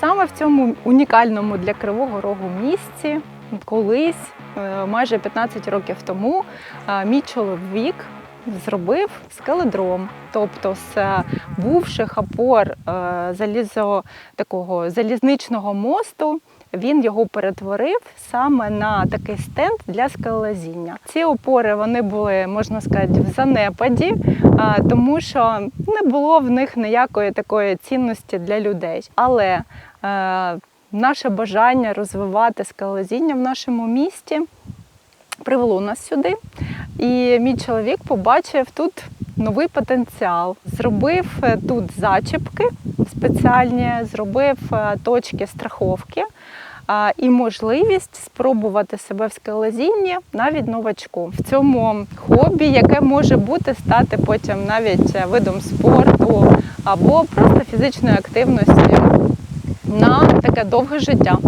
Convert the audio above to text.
саме в цьому унікальному для Кривого Рогу місці. Колись, е, майже 15 років тому, е, мій чоловік зробив скеледром, тобто з е, бувших опор е, залізо такого залізничного мосту. Він його перетворив саме на такий стенд для скелелазіння. Ці опори вони були, можна сказати, в занепаді, тому що не було в них ніякої такої цінності для людей. Але е, наше бажання розвивати скелелазіння в нашому місті привело нас сюди. І мій чоловік побачив тут новий потенціал. Зробив е, тут зачіпки спеціальні, зробив е, точки страховки і можливість спробувати себе в скелезінні навіть новачку в цьому хобі, яке може бути стати потім навіть е, видом спорту або просто фізичної активності на таке довге життя.